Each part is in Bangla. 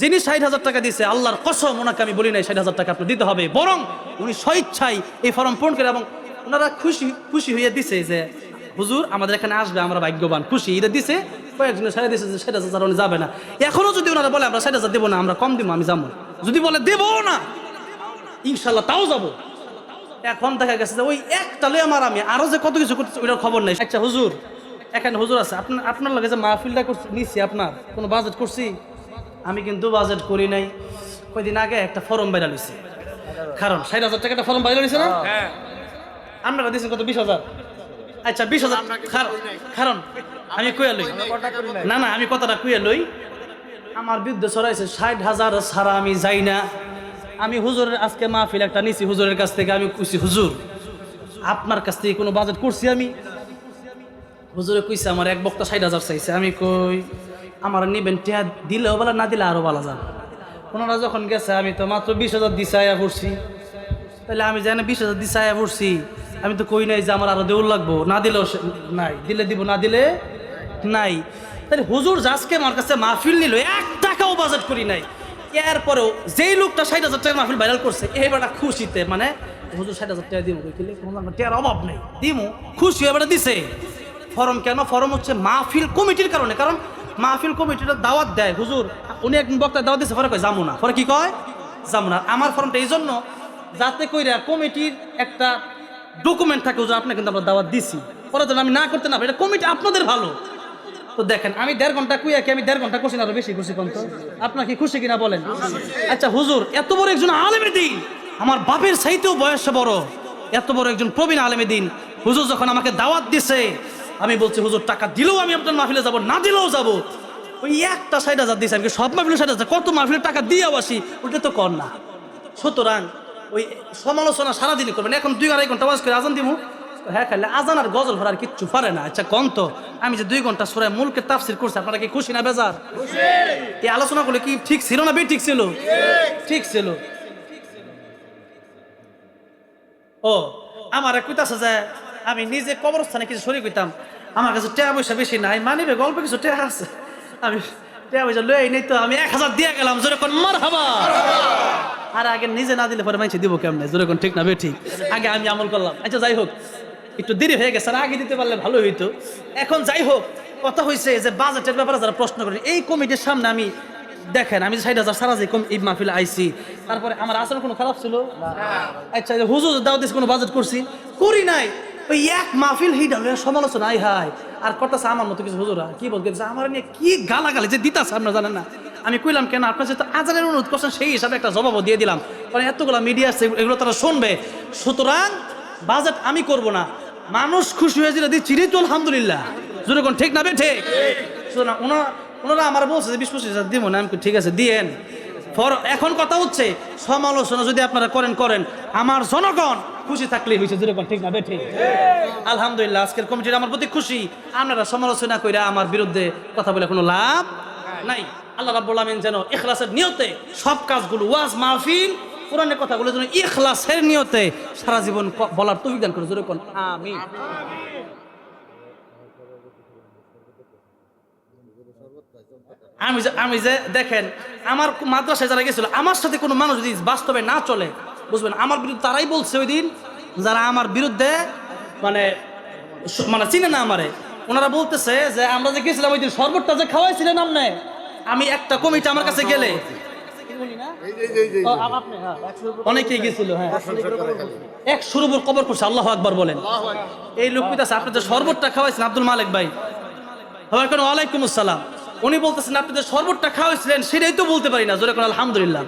যিনি ষাট হাজার টাকা দিয়েছে আল্লাহর কসম, ওনাকে আমি বলি নাই ষাট হাজার টাকা আপনি দিতে হবে। বরং উনি স্বইচ্ছাই এই ফর্ম পূরণ করে এবং ওনারা খুশি খুশি হয়ে দিছে যে, হুজুর, আমাদের এখানে আসবে, আমরা ভাগ্যবান। খুশি এটা দিছে কয়েকজনের সাড়ে দিছে যে, ষাট হাজার উনি যাবে না। এখনও যদি ওনারা বলে, আমরা ষাট হাজার দেবো না, আমরা কম দিব, আমি যাব যদি বলে, দেবো না ইনশাল্লাহ তাও যাব। এখন দেখা গেছে যে, ওই একটা লই আমার আমি আরও যে কত কিছু করতেছে, ওইটার খবর নাই। আচ্ছা হুজুর, এখানে হুজুর আছে। আপনার আপনার লগে যে মাহফিলটা করছি নিচ্ছি আপনার, কোনো বাজেট করছি? আমি কিন্তু বাজেট করি নাই। কয়দিন আগে একটা ফর্ম বাইরা লইছি। কারণ ষাট হাজার টাকা একটা ফর্ম বাইরা লইছে না? আপনারা দিয়েছেন কত? বিশ হাজার। আচ্ছা বিশ হাজার। কারণ- আমি কুয়া লই। না না আমি কথাটা কুয়া লই। আমার বিরুদ্ধে ছড়াইছে ষাট হাজার ছাড়া আমি যাই না। আমি হুজুরের আজকে মাহফিল একটা নিছি হুজুরের কাছ থেকে আমি কইছি হুজুর আপনার কাছ থেকে কোনো বাজেট করছি আমি? হুজুরে কইছে আমার এক বক্তা ষাট হাজার চাইছে। আমি কই আমার নিবেন টিয়া দিলেও বলা, না দিলে আরও ভালো যান ওনারা যখন গেছে, আমি তো মাত্র বিশ হাজার দিছাইয়া পড়ছি। তাহলে আমি জানি বিশ হাজার দিছাইয়া পড়ছি, আমি তো কই নাই যে আমার আরও দেউল লাগবো। না দিলেও নাই, দিলে দিব, না দিলে নাই। তাহলে হুজুর জাজকে আমার কাছে মাহফিল নিল, এক টাকাও বাজেট করি নাই। এরপরেও যেই লোকটা ষাট হাজার টাকার মাহফিল ভাইরাল করছে এবারটা খুশিতে মানে হুজুর ষাট হাজার টাকা দিমু কইলে টিয়ার অভাব নেই। দিমু খুশি এবারে দিছে। ফরম কেন? ফরম হচ্ছে মাহফিল কমিটির কারণে, কারণ মাহফিল কমিটিটা দাওয়াত দেয়, হুজুর, উনি একদিন বক্তা দাওয়াত দিচ্ছে পরে কয়, যাব না। পরে কি কয়? যাব না। আমার ফর্মটা এই জন্য যাতে কইরা কমিটির একটা ডকুমেন্ট থাকে, হুজুর, আপনাকে কিন্তু আমরা দাওয়াত দিছি। পরে যেন আমি না করতে না এটা কমিটি আপনাদের ভালো। তো দেখেন, আমি দেড় ঘণ্টা কুইয়া কি, আমি দেড় ঘণ্টা করছি না, আরও বেশি খুশি কম তো? আপনার কি খুশি কিনা বলেন? আচ্ছা হুজুর, এত বড় একজন আলেমে দিন, আমার বাপের চাইতেও বয়স বড়। এত বড় একজন প্রবীণ আলেমে দিন। হুজুর যখন আমাকে দাওয়াত দিছে আমি বলছি হুজুর টাকা দিলেও আমি আপনার মাহফিলে যাব না দিলেও যাব। ওই একটা ষাট হাজার দিয়েছে আমি সব মাহফিলে ষাট হাজার কত মাহফিলের টাকা দিয়ে আসি ওটা তো কর না। সুতরাং ওই সমালোচনা সারাদিনই করবেন এখন দুই আড়াই ঘণ্টা ওয়াজ করে আজান দিমু। হ্যাঁ খাইলে আজান আর গজল ভরার কিচ্ছু পারে না। আচ্ছা কন তো? আমি যে দুই ঘণ্টা সুরায় মূলকে তাফসির করছি আপনারা কি খুশি না বেজার? এই আলোচনা করলে কি ঠিক ছিল না বে ঠিক ছিল? ঠিক। ছিল। ও আমার কইতাছে যে আমি নিজে কবরস্থানে কিছু সরি কইতাম। আমার কাছে টাকা পয়সা বেশি নাই মানিবে গল্প কিছু টাকা আছে। আমি টাকা পয়সা লই নেই তো আমি এক হাজার দিয়ে গেলাম, জোরে কোন মার হাবা আর আগে নিজে না দিলে পরে মাইছে দিব কেমনে, জোরে কোন ঠিক না বে ঠিক। আগে আমি আমল করলাম। আচ্ছা যাই হোক, একটু দেরি হয়ে গেছে আগে দিতে পারলে ভালো হইতো। এখন যাই হোক, কথা হয়েছে যে বাজেটের ব্যাপারে যারা প্রশ্ন করেন, এই কমিটির সামনে আমি দেখেন, আমি ষাট হাজার সারা যে কম এই মাহফিলে আইছি, তারপরে আমার আচরণ কোনো খারাপ ছিল? আচ্ছা হুজুর দাও দিস কোনো বাজেট করছি? করি নাই। ওই এক মাহফিল হিট হলো সমালোচনা, আই হাই আর কথাছে আমার মতো কিছু হুজুরা। কি বলতে আমার নিয়ে কি গালাগালি যে দিতাছে আপনারা জানেন না? আমি কইলাম, কেন? আপনার যেহেতু আজানের অনুরোধ করছেন, সেই হিসাবে একটা জবাবও দিয়ে দিলাম। কারণ এতগুলো মিডিয়া আছে, এগুলো তারা শুনবে। সুতরাং বাজেট আমি করব না। মানুষ খুশি হয়ে যেটা দিচ্ছি তো আলহামদুলিল্লাহ যদি কোন ঠিক না বে ঠিক? সুতরাং ওনারা ওনারা আমার বলছে যে, বিশ পঁচিশ হাজার দিব না। আমি ঠিক আছে, দিয়েন। ফর এখন কথা হচ্ছে, সমালোচনা যদি আপনারা করেন করেন। আমার জনগণ খুশি থাকলেই হয়েছে যেরকম ঠিক না বে, ঠিক। আলহামদুলিল্লাহ, আজকের কমিটির আমার প্রতি খুশি। আপনারা সমালোচনা কইরা আমার বিরুদ্ধে কথা বলে কোনো লাভ নাই। আল্লাহ রাব্বুল আমিন যেন ইখলাসের নিয়তে সব কাজগুলো, ওয়াজ মাহফিল, কোরআনের কথাগুলো যেন ইখলাসের নিয়তে সারা জীবন বলার তৌফিক দান করে যেরকম আমি আমি যে আমি যে দেখেন, আমার মাদ্রাসায় যারা গেছিল, আমার সাথে কোনো মানুষ যদি বাস্তবে না চলে বুঝবেন আমার বিরুদ্ধে তারাই বলছে ওই দিন যারা আমার বিরুদ্ধে মানে মানে চিনে না আমারে। ওনারা বলতেছে যে আমরা যে গেছিলাম ওই দিন শরবতটা যে খাওয়াইছিলেন আপনি আমি একটা কমিটি আমার কাছে গেলে। গেছিল হ্যাঁ। এক সুরবুর কবর করছে। আল্লাহ আকবার বলেন। এই আপনি যে শরবতটা খাওয়াইছেন আব্দুল মালিক ভাই। ওয়ালাইকুম আসসালাম। উনি বলতেছেন আপনি যে শরবতটা খাওয়াইছিলেন সেটাই তো বলতে পারি না। জোরে কোন আলহামদুলিল্লাহ।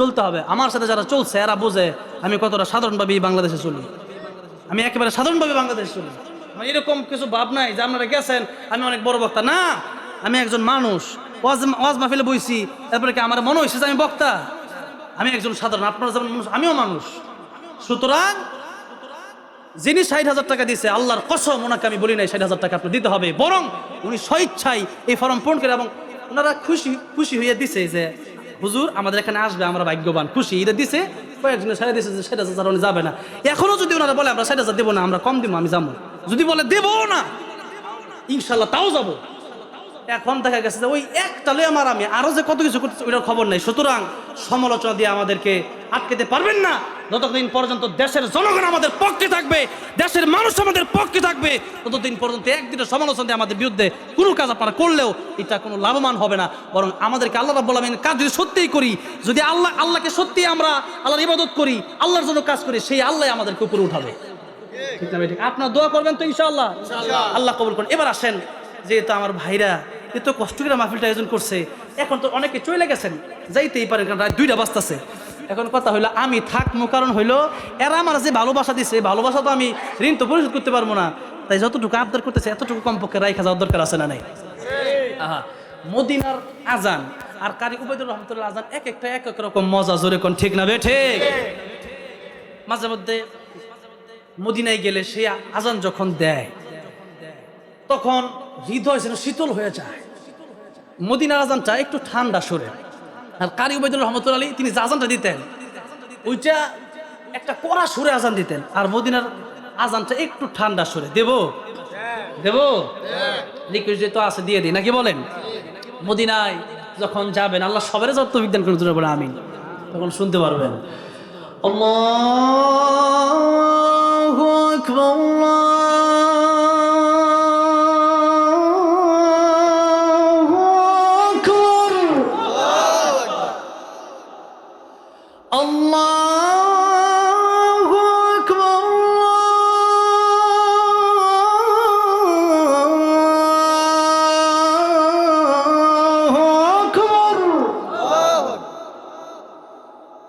চলতে হবে। আমার সাথে যারা চলছে, এরা বোঝে আমি কতটা সাধারণভাবে বাংলাদেশে চলি। আমি একেবারে সাধারণভাবে বাংলাদেশে চলি। এরকম কিছু ভাব নাই যে আপনারা গেছেন, আমি অনেক বড় বক্তা। না, আমি একজন মানুষ। ওয়াজ ওয়াজ মাহফিলে বইছি, তারপরে কি আমার মনে হয়েছে যে আমি বক্তা? আমি একজন সাধারণ, আপনারা যেমন মানুষ, আমিও মানুষ। সুতরাং যিনি ষাট হাজার টাকা দিয়েছে আল্লাহর কসম ওনাকে আমি বলি নাই ষাট হাজার টাকা আপনি দিতে হবে। বরং উনি স্বইচ্ছাই এই ফর্ম পূরণ করে এবং ওনারা খুশি খুশি হয়ে দিছে যে হুজুর, আমাদের এখানে আসবে, আমরা ভাগ্যবান, খুশি। এটা দিছে কয়েকজনে সাড়ে দিছে যে ষাট হাজার উনি যাবে না। এখনও যদি ওনারা বলে, আমরা ষাট হাজার দেবো না, আমরা কম দিব, আমি যাব যদি বলে, দেবো না ইনশাল্লাহ তাও যাব। এখন দেখা গেছে যে ওই একটালে আমার আমি আরও যে কত কিছু করতেছে, ওইটার খবর নেই। সুতরাং সমালোচনা দিয়ে আমাদেরকে আটকেতে পারবেন না। যতদিন পর্যন্ত দেশের জনগণ আমাদের পক্ষে থাকবে দেশের মানুষ আমাদের পক্ষে থাকবে ততদিন পর্যন্ত একদিনের সমালোচনা দিয়ে আমাদের বিরুদ্ধে কোনো কাজ আপনারা করলেও এটা কোনো লাভবান হবে না। বরং আমাদেরকে আল্লাহ রাব্বুল আলামিন কাজ যদি সত্যিই করি যদি আল্লাহ আল্লাহকে সত্যি আমরা আল্লাহর ইবাদত করি আল্লাহর জন্য কাজ করি সেই আল্লাহ আমাদেরকে উপরে উঠাবে। ঠিক না ঠিক। আপনার দোয়া করবেন তো ইনশাআল্লাহ। আল্লাহ কবুল করুন। এবার আসেন যেহেতু আমার ভাইরা এত কষ্ট করে মাহফিলটা আয়োজন করছে এখন তো অনেকে চলে গেছেন যাইতেই পারেন কারণ রাত দুইটা বাজতেছে। এখন কথা হইল, আমি থাকব কারণ হইল এরা আমার যে ভালোবাসা দিছে ভালোবাসা তো আমি ঋণ তো পরিশোধ করতে পারব না। তাই যতটুকু আবদার করতেছে, এতটুকু কমপক্ষে রাইখা যাওয়ার দরকার আছে না নাই? আহা, মদিনার আজান আর কারি উবাইদুর রহমতুল্লাহ আজান এক একটা এক এক রকম মজা, জোরে কোন ঠিক না বে ঠিক? মাঝে মধ্যে মদিনায় গেলে সে আজান যখন দেয়, তখন হৃদয় যেন শীতল হয়ে যায়। মদিনার আজানটা একটু ঠান্ডা, সরে। আর কারি উবাইদুল রহমতুল আলী তিনি যে আজানটা দিতেন, ওইটা একটা কড়া সুরে আজান দিতেন, আর মদিনার আজানটা একটু ঠান্ডা সুরে। দেব? দেব? রিকোয়েস্ট তো আছে, দিয়ে দিই। নাকি বলেন? মদিনায় যখন যাবেন, আল্লাহ সবারই যত বিজ্ঞান করে তুলে বলে আমিন। তখন শুনতে পারবেন। আল্লাহু আকবার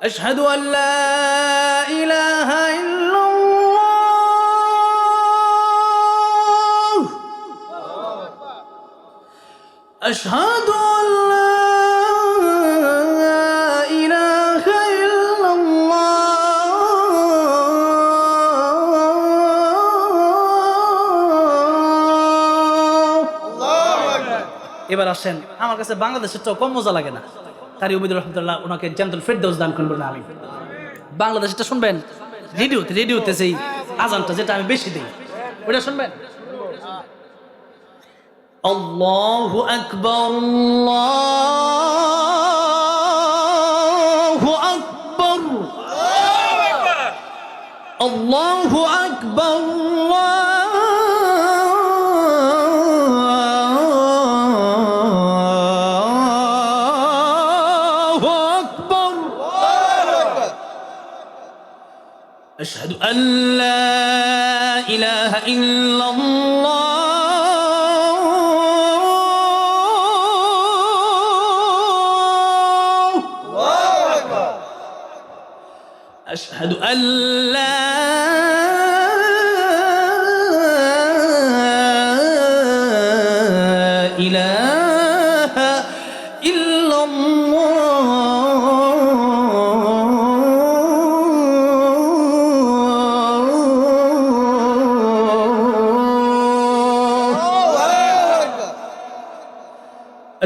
أشهد أن لا إله إلا الله أشهد أن لا إله إلا الله এবার আসেন আমার কাছে বাংলাদেশের তো কম মজা লাগে না কারি উবিদুর রহমতুল্লাহ ওনাকে জেন্টাল ফেরদৌস দান করবেন আমি বাংলাদেশটা শুনবেন? রেডিওতে রেডিওতে সেই আজানটা যেটা আমি বেশি দিই। ওটা শুনবেন? আল্লাহু আকবার। আল্লাহু আকবার। আল্লাহু আকবার। أشهد أن لا إله إلا الله. أشهد أن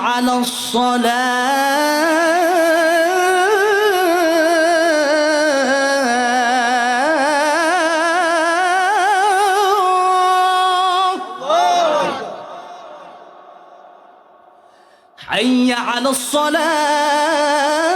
على الصلاة. حي على الصلاة.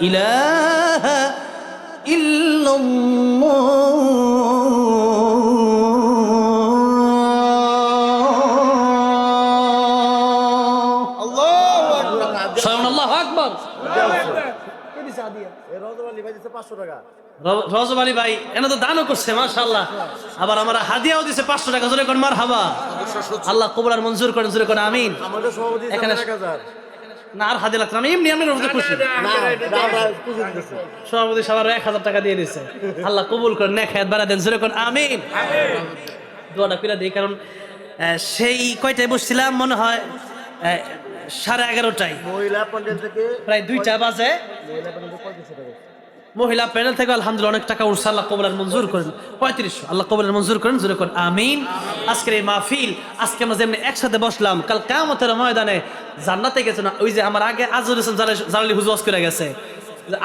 ইলাহা স্বয়ং আল্লাহ রজব আলী ভাই এনে তো দানও করছে মাশাল্লাহ আবার আমার হাদিয়াও দিছে পাঁচশো টাকা জোরে কোন মার হাবা আল্লাহ কবুলার মঞ্জুর করেন জোরে কোন আমিন। এখানে না আর হাদিয়া লাগছে আমি এমনি এমনি খুশি। না আমরা পুজো দিতেছি সভাপতি সবার এক হাজার টাকা দিয়ে দিছে। আল্লাহ কবুল করেন নেক হায়াত বাড়া দেন সেরকম আমি আমিন। দোয়াটা পিলা দিই কারণ সেই কয়টায় বসছিলাম মনে হয় আহ, সাড়ে এগারোটায়। মহিলা প্যান্ডেল থেকে প্রায় দুইটা বাজে। মহিলা প্যান্ডেল থেকে 3500 প্যানেল থেকে আলহামদুলিল্লাহ অনেক টাকা উঠছে, আল্লাহ কবুলের মঞ্জুর করেন। পঁয়ত্রিশশো, আল্লাহ কবুলের মঞ্জুর করেন, জোরে করেন, আমিন। আজকের এই মাহফিল, আজকে আমরা যেমনি একসাথে বসলাম, কাল কামতের ময়দানে জান্নাতে গেছে না, ওই যে আমার আগে আজর হোসেন জালালি হুজুয়াজ করে গেছে।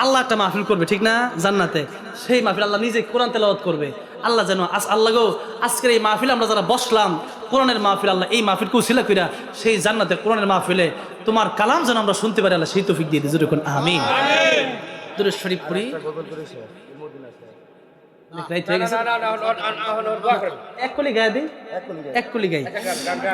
আল্লাহ একটা মাহফিল করবে, ঠিক না? জান্নাতে। সেই মাহফিল আল্লাহ নিজে কোরআন তেলাওয়াত করবে। আল্লাহ যেন আজ আল্লাহ গো, আজকের এই মাহফিল আমরা যারা বসলাম, কোরআনের মাহফিল আল্লাহ এই মাহফিল কৌশিলা কইরা সেই জান্নাতে কোরআনের মাহফিলে তোমার কালাম যেন আমরা শুনতে পারি, আল্লাহ সেই তৌফিক দিয়ে দিই, জোরে কোন আমিন। দূরে শরীফ পড়ি হয়ে এক কলি গায়ে দিই এক কলি গাই